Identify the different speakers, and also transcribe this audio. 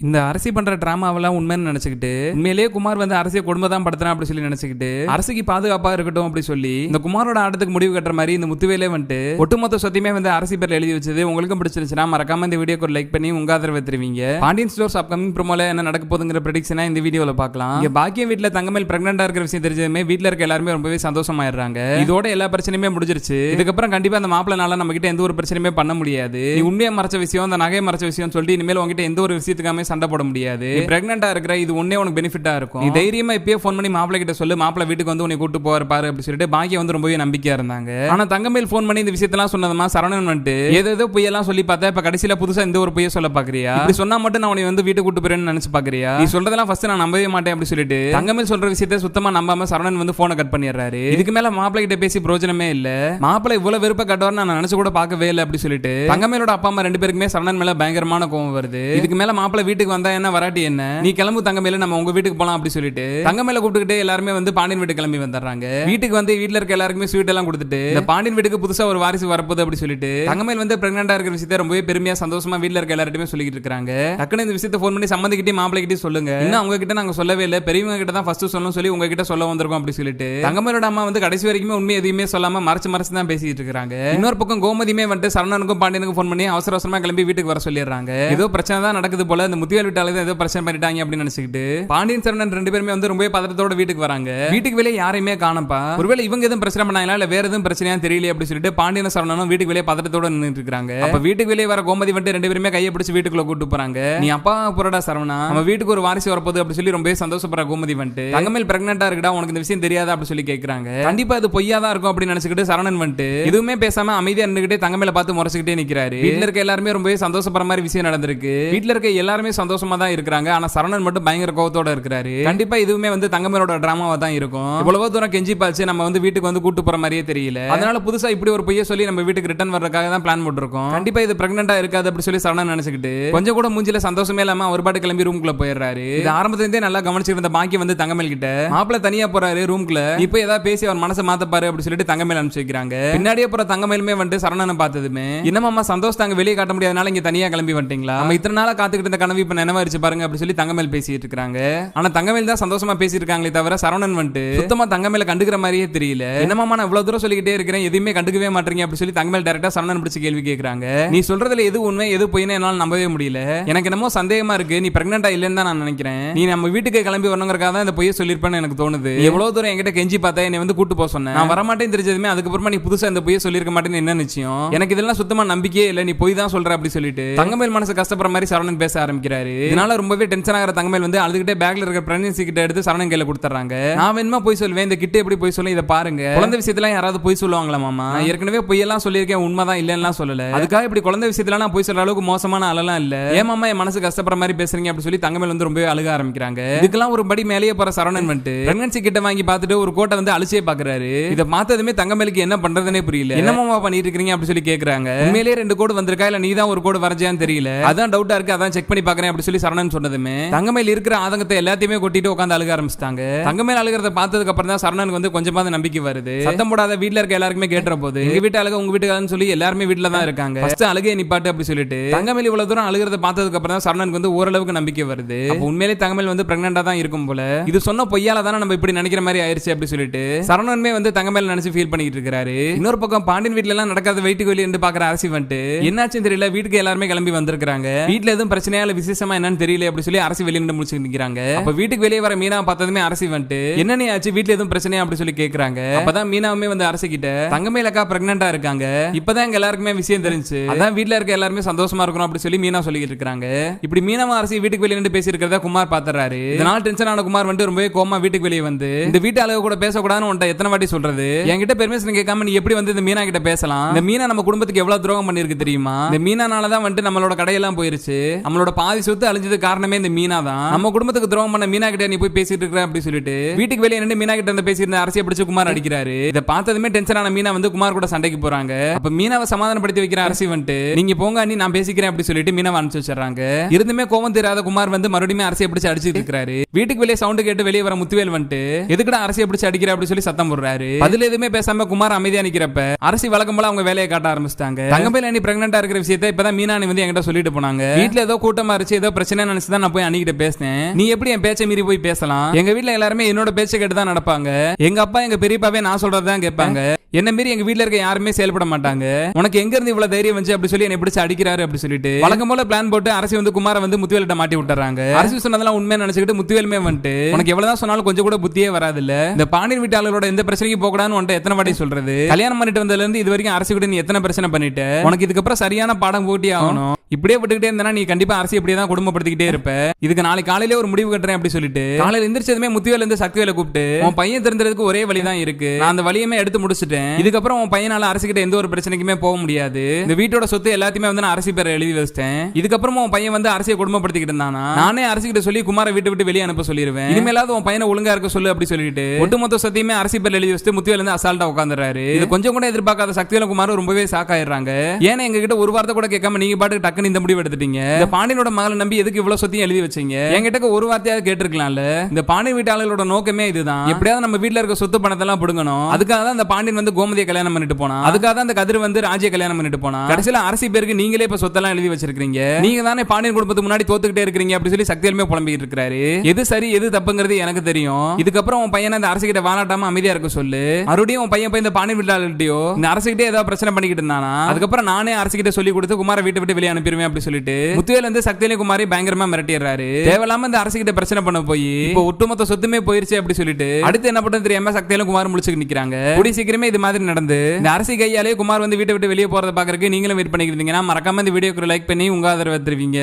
Speaker 1: இந்த அரசி பண்ற டிராமாவெல்லாம் உண்மைன்னு நினைச்சுக்கிட்டு உண்மையிலேயே குமார் வந்து அரசிய குடும்பம் தான் படுத்துறான் அப்படி சொல்லி நினைச்சுக்கிட்டு அரசிக்கு பாதுகாப்பா இருக்கட்டும் அப்படி சொல்லி இந்த குமாரோட ஆட்டத்துக்கு முடிவு கட்டுற மாதிரி இந்த முத்துவேலே வந்துட்டு ஒட்டுமொத்த சொத்தையுமே வந்து அரசி பேர்ல எழுதி வச்சது உங்களுக்கும் பிடிச்சிருச்சுன்னா மறக்காம இந்த வீடியோக்கு ஒரு லைக் பண்ணி உங்க ஆதரவு தருவீங்க. பாண்டியன் ஸ்டோர்ஸ் அப்கமிங் ப்ரோமோல என்ன நடக்க போதுங்கிற ப்ரெடிக்ஷனா இந்த வீடியோல பார்க்கலாம். இங்க பாக்கிய வீட்டுல தங்கமேல் பிரெக்னண்டா இருக்கிற விஷயம் தெரிஞ்சதுமே வீட்டுல இருக்க எல்லாருமே ரொம்பவே சந்தோஷமாயிடுறாங்க. இதோட எல்லா பிரச்சனையுமே முடிஞ்சிருச்சு. இதுக்கப்புறம் கண்டிப்பா அந்த மாப்பிள்ளனால நம்ம கிட்ட எந்த ஒரு பிரச்சனையுமே பண்ண முடியாது. உண்மையை மறைச்ச விஷயம் அந்த நகையை மறைச்ச விஷயம் சொல்லிட்டு இனிமேல் உங்ககிட்ட எந்த ஒரு விஷயத்துக்காமே சண்டை போட முடியாது. பிரெக்னண்டா இருக்கிற இது ஒன்னே உனக்கு பெனிஃபிட்டா இருக்கும். நீ தைரியமா இப்பயே ஃபோன் பண்ணி மாப்பிள்ளை கிட்ட சொல்லு மாப்பிள்ளை வீட்டுக்கு வந்து உன்னை கூட்டு போவார் பாரு அப்படி சொல்லிட்டு பாக்கியம் வந்து ரொம்பவே நம்பிக்கையா இருந்தாங்க. ஆனா தங்கமேல் ஃபோன் பண்ணி இந்த விஷயத்தெல்லாம் சொன்னதுமா சரவணன் வந்துட்டு ஏதோ ஏதோ பொய்யெல்லாம் சொல்லி பார்த்தா இப்ப கடைசியில புதுசா இந்த ஒரு பொய்ய சொல்ல பாக்குறியா? இப்படி சொன்னா மட்டும் நான் உன்னை வந்து வீட்டுக்கு கூட்டு போறேன்னு நினைச்சு பாக்குறியா? நீ சொல்றதெல்லாம் ஃபர்ஸ்ட் நான் நம்பவே மாட்டேன் அப்படி சொல்லிட்டு தங்கமேல் சொல்ற விஷயத்தை சுத்தமா நம்பாம சரவணன் வந்து போனை கட் பண்ணிடுறாரு. இதுக்கு மேல மாப்பிள்ளை கிட்ட பேசி பிரோஜனமே இல்ல. மாப்பிள்ளை இவ்வளவு விருப்ப கட்டுவார் நான் நினைச்சு கூட பார்க்கவே இல்லை அப்படி சொல்லிட்டு தங்கமேலோட அப்பா அம்மா ரெண்டு பேருக்குமே சரவணன் மேல பயங்கரமான கோவம் வருது. இதுக்கு மேல மாப்பிள்ளை வீட்டுக்கு வந்தா என்ன வராட்டி என்ன? நீ கிளம்பு தங்கமேல நம்ம உங்க வீட்டுக்கு போலாம் அப்படி சொல்லிட்டு. தங்கமேல கூப்பிட்டுக்கிட்டு எல்லாருமே வந்து பாண்டியன் வீட்டுக்கு கிளம்பி வந்துடுறாங்க. வீட்டுக்கு வந்து வீட்டுல இருக்க எல்லாருக்குமே ஸ்வீட் எல்லாம் கொடுத்துட்டு இந்த பாண்டியன் வீட்டுக்கு புதுசா ஒரு வாரிசு வரப்போகுது அப்படி சொல்லிட்டு தங்கமேல் வந்து பிரெக்னண்டா இருக்கிற விஷயத்த ரொம்பவே பெருமையா சந்தோஷமா வீட்டுல இருக்க எல்லார்ட்டுமே சொல்லிட்டு இருக்காங்க. டக்குனு இந்த விஷயத்தை ஃபோன் பண்ணி சம்மந்திக்கிட்டே மாப்பிள்ளை சொல்லுங்க. இன்னும் அவங்க கிட்ட நாங்க சொல்லவே இல்லை. பெரியவங்க கிட்ட தான் ஃபர்ஸ்ட் சொல்லணும் சொல்லி உங்ககிட்ட சொல்ல வந்திருக்கோம் அப்படி சொல்லிட்டு தங்கமேலோட அம்மா வந்து கடைசி வரைக்குமே உண்மை எதுவுமே சொல்லாம மறைச்சு மறைச்சு தான் பேசிட்டு இருக்காங்க. இன்னொரு பக்கம் கோமதியுமே வந்துட்டு சரவணனுக்கும் பாண்டியனுக்கும் ஃபோன் பண்ணி அவசர அவசரமா கிளம்பி வீட்டுக்கு வர சொல்லிடுறாங்க. ஏதோ பிரச்சனை தான் நடக்குது போல இந்த முத்தியால் வீட்டால ஏதோ பிரச்சனை பண்ணிட்டாங்க அப்படின்னு நினைச்சுக்கிட்டு பாண்டியன் சரவணன் ரெண்டு பேருமே வந்து ரொம்ப பதட்டத்தோட வீட்டுக்கு வராங்க. வீட்டுக்கு வெளியே யாரையுமே காணப்பா ஒருவேளை இவங்க எதுவும் பிரச்சனை பண்ணாங்களா இல்ல வேற எதுவும் பிரச்சனையா தெரியல அப்படின்னு சொல்லிட்டு பாண்டியன் சரவணனும் வீட்டுக்கு வெளியே பதட்டத்தோட நின்று இருக்காங்க. அப்ப வீட்டுக்கு வெளியே வர கோமதி வந்துட்டு ரெண்டு பேருமே கையை பிடிச்சு வீட்டுக்குள்ள கூட்டு போறாங்க. நீ அப்பா புரடா சரவணா. நம்ம வீட்டுக்கு ஒரு வாரிசு வரப்போகுது அப்படின்னு சொல்லி ரொம்ப சந்தோஷப்படுற கோமதி வந்துட்டு. தங்கமேல் பிரெக்னண்டா இருக்கடா உனக்கு இந்த விஷயம் தெரியாதா அப்படின்னு சொல்லி கேக்குறாங்க. கண்டிப்பா அது பொய்யா தான் இருக்கும் அப்படின்னு நினைச்சுக்கிட்டு சரவணன் வந்துட்டு எதுவுமே பேசாம அமைதியா நின்றுகிட்டே தங்கமேல பார்த்து முறைச்சுக்கிட்டே நிக்கிறாரு. வீட்டுல இருக்க எல்லாருமே ரொம்பவே சந்தோஷப்படுற மாதிரி விஷயம் நடந்திருக்கு. வீட்டுல இருக்க எல்லாருமே சந்தோஷமா தான் இருக்கிறாங்க. ஆனா சரணன் மட்டும் பயங்கர கோவத்தோட இருக்கிறாரு. கண்டிப்பா இதுவுமே வந்து தங்கமேலோட டிராமாவா தான் இருக்கும். இவ்வளவு தூரம் கெஞ்சி பாய்ச்சி நம்ம வந்து வீட்டுக்கு வந்து கூட்டு போற மாதிரியே தெரியல. அதனால புதுசா இப்படி ஒரு பொய்ய சொல்லி நம்ம வீட்டுக்கு ரிட்டர்ன் வர்றதுக்காக தான் பிளான் போட்டிருக்கோம். கண்டிப்பா இது பிரெக்னண்டா இருக்காது அப்படி சொல்லி சரணன் நினைச்சுக்கிட்டு கொஞ்சம் கூட மூஞ்சில சந்தோஷமே இல்லாம ஒரு பாட்டு கிளம்பி ரூம்குள்ள போயிடுறாரு. இது ஆரம்பத்திலிருந்தே நல்லா கவனிச்சிட்டு இருந்த பாக்கி வந்து தங்கமேல் கிட்ட மாப்பிள்ள தனியா போறாரு ரூம்குள்ள இப்போ ஏதாவது பேசி அவர் மனசை மாத்தப்பாரு அப்படி சொல்லிட்டு தங்கமேல் அனுப்பிச்சு வைக்கிறாங்க. பின்னாடியே போற தங்கமேலுமே வந்து சரணனை பார்த்ததுமே என்னமாமா சந்தோஷ் தாங்க வெளியே காட்ட முடியாதனால இங்க தனியா கிளம்பி வந்துட்டீங்களா? நம்ம இத்தனை நாளா காத்துக்கிட்டு இருந்த கனவு இப்ப நினைவாயிருச்சு பாருங்க அப்படி சொல்லி தங்கமேல் பேசிட்டு இருக்காங்க ஆனா தங்கமேல் தான் சந்தோஷமா பேசிட்டு இருக்காங்களே தவிர சரவணன் வந்துட்டு சுத்தமா தங்கமேல கண்டுக்கிற மாதிரியே தெரியல. என்னமாமா நான் இவ்வளவு தூரம் சொல்லிக்கிட்டே இருக்கிறேன் எதுவுமே கண்டுக்கவே மாட்டீங்க அப்படி சொல்லி தங்கமேல் டேரக்டா சரவணன் பிடிச்சி கேள்வி கேட்கறாங்க நீ சொல்றதுல எது உண்மை எது பொய்னு என்னால நம்பவே முடியல. எனக்கு என்னமோ சந்தேகமா இருக்கு நீ பிரெக்னண்டா இல்லைன்னு தான் நான் நினைக்கிறேன். நீ நம்ம வீட்டுக்கு கிளம்பி வரணுங்கிறக்காக தான் இந்த பொய்ய சொல்லிருப்பேன்னு எனக்கு தோணுது. எவ்வளவு தூரம் என்கிட்ட கெஞ்சி பார்த்தா என்னை வந்து கூட்டு போக சொன்னேன் நான் வரமாட்டேன் தெரிஞ்சதுமே அதுக்கப்புறமா நீ புதுசா இந்த பொய்ய சொல்லிருக்க மாட்டேன்னு என்ன நிச்சயம்? எனக்கு இதெல்லாம் சுத்தமா நம்பிக்கையே இல்ல நீ பொய் தான் சொல்ற அப்படி சொல்லிட்டு. தங்கமேல் மனசு கஷ்டப்படுற மாதிரி சரவணன் பேச ஆரம்பிக்கிறாரு இதனால ரொம்பவே டென்ஷன் ஆகிற தங்கமேல் வந்து அழுதுகிட்டே பேக்ல இருக்கிற பிரெக்னன்சி கிட்ட எடுத்து சரவணன் கையில கொடுத்துறாங்க நான் வேணுமா போய் சொல்லுவேன்? இந்த கிட்ட எப்படி போய் சொல்ல இதை பாருங்க. குழந்தை விஷயத்துல யாராவது போய் சொல்லுவாங்களா மாமா? ஏற்கனவே பொய்யெல்லாம் சொல்லியிருக்கேன். உண்மைதான் இல்லைன்னா சொல்லல. அதுக்காக இப்படி குழந்தை விஷயத்துல நான் போய் சொல்ற அளவுக்கு மோசமான ஆளெல்லாம் இல்ல. ஏன் மாமா என் மனசு கஷ்டப்படுற மாதிரி பேசுறீங்க அப்படி சொல்லி தங்கமேல் வந்து ரொம்பவே அழுக ஆரம்பிக்கிறாங்க. இதுக்கெல்லாம் ஒரு படி மேலேயே போற சரவணன் வந்துட்டு பிரெக்னன்சி கிட்ட வாங்கி பார்த்துட்டு ஒரு கோட்டை வந்து அழிச்சே பாக்குறாரு இதை பார்த்ததுமே தங்கமேலுக்கு என்ன பண்றதுனே புரியல. என்ன மாமா பண்ணிட்டு இருக்கீங்க அப்படி சொல்லி கேக்குறாங்க? உண்மையிலேயே ரெண்டு கோடு வந்திருக்கா? இல்ல நீ தான் ஒரு கோடு வரைஞ்சான்னு தெரியல? அதான் டவுட்டா இருக்கு. அதான் செக் பண்ணி பாக்குறேன் போறேன் அப்படி சொல்லி சரணன் சொன்னதுமே தங்கமேல் இருக்கிற ஆதங்கத்தை எல்லாத்தையுமே கொட்டிட்டு உட்காந்து அழுக ஆரம்பிச்சிட்டாங்க. தங்கமேல் அழுகிறத பார்த்ததுக்கு அப்புறம் தான் சரணனுக்கு வந்து கொஞ்சமாவது நம்பிக்கை வருது. சத்தம் போடாத வீட்டுல இருக்க எல்லாருக்குமே கேட்டுற போது எங்க வீட்டு அழுக உங்க வீட்டுக்கு சொல்லி எல்லாருமே வீட்டுல தான் இருக்காங்க. ஃபர்ஸ்ட் அழுகே நிப்பாட்டு அப்படி சொல்லிட்டு தங்கமேல் இவ்வளவு தூரம் அழுகிறத பார்த்ததுக்கு அப்புறம் தான் சரணனுக்கு வந்து ஓரளவுக்கு நம்பிக்கை வருது. உண்மையிலே தங்கமேல் வந்து பிரெக்னண்டா தான் இருக்கும் போல. இது சொன்ன பொய்யால தானே நம்ம இப்படி நினைக்கிற மாதிரி ஆயிருச்சு அப்படி சொல்லிட்டு சரணனுமே வந்து தங்கமேல் நினைச்சு ஃபீல் பண்ணிட்டு இருக்காரு. இன்னொரு பக்கம் பாண்டியன் வீட்டுல எல்லாம் நடக்காத வெயிட்டுக்கு வெளியே இருந்து பாக்குற அரசி வந்துட்டு என்னாச்சுன்னு தெரியல வீட்டுக்கு எல்லாருமே கிளம்பி வந்திருக்காங்க வீட்டுல எதுவும் பிரச்சனையா இல்ல விசேஷமா என்னன்னு தெரியல அப்படி சொல்லி அரசி வெளியே நின்று முடிச்சு அப்ப வீட்டுக்கு வெளியே வர மீனா பார்த்ததுமே அரசி வந்துட்டு என்னன்னு ஆச்சு? வீட்ல எதுவும் பிரச்சனையா அப்படி சொல்லி கேக்குறாங்க. அப்பதான் மீனாவுமே வந்து அரசு கிட்ட தங்கமேல் அக்கா பிரெக்னண்டா இருக்காங்க. இப்பதான் எங்க எல்லாருக்குமே விஷயம் தெரிஞ்சு அதான் வீட்ல இருக்க எல்லாருமே சந்தோஷமா இருக்கணும் அப்படி சொல்லி மீனா சொல்லிட்டு இருக்காங்க. இப்படி மீனாவும் அரசி வீட்டுக்கு வெளியே நின்று பேசி இருக்கிறத குமார் பாத்துறாரு. இதனால டென்ஷன் ஆன குமார் வந்து ரொம்பவே கோமா வீட்டுக்கு வெளியே வந்து இந்த வீட்டு அளவு கூட பேசக்கூடாதுன்னு உன்ட்ட எத்தனை வாட்டி சொல்றது? என்கிட்ட பெர்மிஷன் கேட்காம நீ எப்படி வந்து இந்த மீனா கிட்ட பேசலாம்? இந்த மீனா நம்ம குடும்பத்துக்கு எவ்வளவு துரோகம் பண்ணிருக்கு தெரியுமா? இந்த மீனானால தான் வந்துட்டு நம்மளோட கடையெல்லாம் போயிருச்சு. நம்மளோட பாதி பாதி சொத்து அழிஞ்சது காரணமே இந்த மீனா தான் நம்ம குடும்பத்துக்கு துரோகம் பண்ண மீனா கிட்ட நீ போய் பேசிட்டு இருக்க அப்படின்னு சொல்லிட்டு வீட்டுக்கு வெளியே நின்று மீனா கிட்ட இருந்து பேசியிருந்த அரசியை பிடிச்சு குமார் அடிக்கிறாரு. இதை பார்த்ததுமே டென்ஷன் ஆன மீனா வந்து குமார் கூட சண்டைக்கு போறாங்க. அப்ப மீனாவை சமாதானப்படுத்தி வைக்கிற அரசி வந்துட்டு நீங்க போங்க அண்ணி நான் பேசிக்கிறேன் அப்படி சொல்லிட்டு மீனாவை அனுப்பிச்சு வச்சிடறாங்க. இருந்துமே கோவம் தெரியாத குமார் வந்து மறுபடியும் அரசியை பிடிச்சு அடிச்சுட்டு இருக்காரு வீட்டுக்கு வெளியே சவுண்டு கேட்டு வெளியே வர முத்துவேல் வந்துட்டு எதுக்குடா அரசியை பிடிச்சு அடிக்கிற? அப்படின்னு சொல்லி சத்தம் போடுறாரு. அதுல எதுவுமே பேசாம குமார் அமைதியா நிக்கிறப்ப அரசி வழக்கம் போல அவங்க வேலையை காட்ட ஆரம்பிச்சிட்டாங்க. தங்கமேல நீ பிரெக்னண்டா இருக்கிற விஷயத்த இப்பதான் மீனானி வந்து என்கிட்ட சொல்லிட்டு போனாங்க. வீட்டுல ஏதோ கூட்டமா இருந்துச்சு வச்சு ஏதோ பிரச்சனை நினைச்சு தான் நான் போய் அன்னிக்கிட்ட பேசினேன். நீ எப்படி என் பேச்சை மீறி போய் பேசலாம்? எங்க வீட்டுல எல்லாருமே என்னோட பேச்சை கேட்டு தான் நடப்பாங்க. எங்க அப்பா எங்க பெரியப்பாவே நான் சொல்றதான் கேட்பாங்க. என்ன மாரி எங்க வீட்டுல இருக்க யாருமே செயல்பட மாட்டாங்க. உனக்கு எங்க இருந்து இவ்வளவு தைரியம் வந்து அப்படி சொல்லி என்னை பிடிச்சு அடிக்கிறாரு அப்படி சொல்லிட்டு. வழக்கம் போல பிளான் போட்டு அரசு வந்து குமார வந்து முத்துவேலிட்ட மாட்டி விட்டுறாங்க. அரசு சொன்னதெல்லாம் உண்மை நினைச்சுக்கிட்டு முத்துவேலுமே வந்துட்டு உனக்கு எவ்வளவுதான் சொன்னாலும் கொஞ்சம் கூட புத்தியே வராது இல்ல இந்த பாண்டியன் வீட்டாளர்களோட எந்த பிரச்சனைக்கு போகக்கூடாதுன்னு உன்ட்ட எத்தனை வாட்டி சொல்றது? கல்யாணம் பண்ணிட்டு வந்ததுல இருந்து இது வரைக்கும் அரசு கூட நீ எத்தனை பிரச்சனை பண்ணிட்டு? உனக்கு இதுக்கப்புறம் சரியான பாடம் போட்டி ஆகணும். இப்படியே விட்டுக்கிட்டே இருந்தா நீ கண்டிப்பா அரசு இப்படியே தான் குடும்பப்படுத்திக்கிட்டே இருப்ப. இதுக்கு நாளைக்கு காலையில ஒரு முடிவு கட்டுறேன் அப்படி சொல்லிட்டு காலையில எந்திரிச்சதுமே முத்துவேல இருந்து சக்திவேல கூப்பிட்டு உன் பையன் தெரிஞ்சதுக்கு ஒரே வழி தான் இருக்கு. நான் அந்த வழியுமே எடுத்து முடிச்சிட்டேன். இதுக்கப்புறம் உன் பையனால அரசு கிட்ட எந்த ஒரு பிரச்சனைக்குமே போக முடியாது. இந்த வீட்டோட சொத்து எல்லாத்தையுமே வந்து நான் அரசு பேரை எழுதி வச்சிட்டேன். இதுக்கப்புறம் உன் பையன் வந்து அரசியை குடும்பப்படுத்திக்கிட்டு இருந்தானா? நானே அரசு கிட்ட சொல்லி குமாரை வீட்டு விட்டு வெளியே அனுப்ப சொல்லிடுவேன் இனிமேலாவது உன் பையனை ஒழுங்கா இருக்க சொல்லு அப்படி சொல்லிட்டு ஒட்டுமொத்த சொத்தையுமே அரசு பேர் எழுதி வச்சுட்டு முத்துவேல இருந்து அசால்ட்டா உட்காந்துறாரு இது கொஞ்சம் கூட எதிர்பார்க்காத சக்திவேல குமார் ரொம்பவே ஷாக் ஆயிடுறாங்க. ஏன்னா எங்க கிட்ட ஒரு வார்த்தை கூட கேட்காம நீங்க பாட்டுக்கு டக்குன்னு இந்த முடிவு எடுத்துட்டீங்க. இந்த பாண்டியனோட மகளை நம்பி எதுக்கு இவ்வளவு சொத்தையும் எழுதி வச்சீங்க? என்கிட்ட ஒரு வார்த்தையாவது கேட்டிருக்கலாம்ல? இந்த பாண்டியன் வீட்டாளர்களோட நோக்கமே இதுதான். எப்படியாவது நம்ம வீட்ல இருக்க சொத்து பணத்தெல்லாம் பிடுங்கணும். அதுக்காக தான் இந்த பாண்டியன் வந்து கோமதியை கல்யாணம் பண்ணிட்டு போனா? அதுக்காக தான் அந்த கதிர் வந்து ராஜ்ய கல்யாணம் பண்ணிட்டு போனா? கடைசியில அரசி பேருக்கு நீங்களே இப்ப சொத்தெல்லாம் எழுதி வச்சிருக்கீங்க நீங்க தானே பாண்டியன் குடும்பத்துக்கு முன்னாடி தோத்துக்கிட்டே இருக்கீங்க அப்படி சொல்லி சக்தியிலுமே புலம்பிக்கிட்டு இருக்காரு எது சரி எது தப்புங்கிறது எனக்கு தெரியும். இதுக்கப்புறம் உன் பையனை அந்த அரசு கிட்ட வாழாட்டாம அமைதியா இருக்க சொல்லு. மறுபடியும் உன் பையன் போய் இந்த பாண்டியன் வீட்டாளர்கிட்டயோ இந்த அரசு கிட்டே ஏதாவது பிரச்சனை பண்ணிக்கிட்டு இருந்தானா? அதுக்கப்புறம் நானே அரசு கிட்ட சொல்லி கொடுத்து குமார வீட்டை விட்டு வெளியே அனுப்பிடுவேன் அப்படி சொல்லிட்டு முத்துவேல் வந்து சக்தியிலே குமாரி பயங்கரமா மிரட்டிடுறாரு. தேவையில்லாம இந்த அரசு கிட்ட பிரச்சனை பண்ண போய் இப்போ ஒட்டுமொத்த சொத்துமே போயிருச்சு அப்படி சொல்லிட்டு அடுத்து என்ன பண்ணுறது தெரியாம சக்தியிலும் குமார் முடிச்சுக்கு நிக்கிறாங்க. கூடி சீக்கிரமே இது மாதிரி நடந்து இந்த அரசி கையாலே குமார் வந்து வீட்டை விட்டு வெளியே போறத பாக்குறதுக்கு நீங்களும் வெயிட் பண்ணிக்கிறீங்கன்னா மறக்காம இந்த வீடியோக்கு லைக் பண்ணி உங்க ஆதரவு தருவீங்க.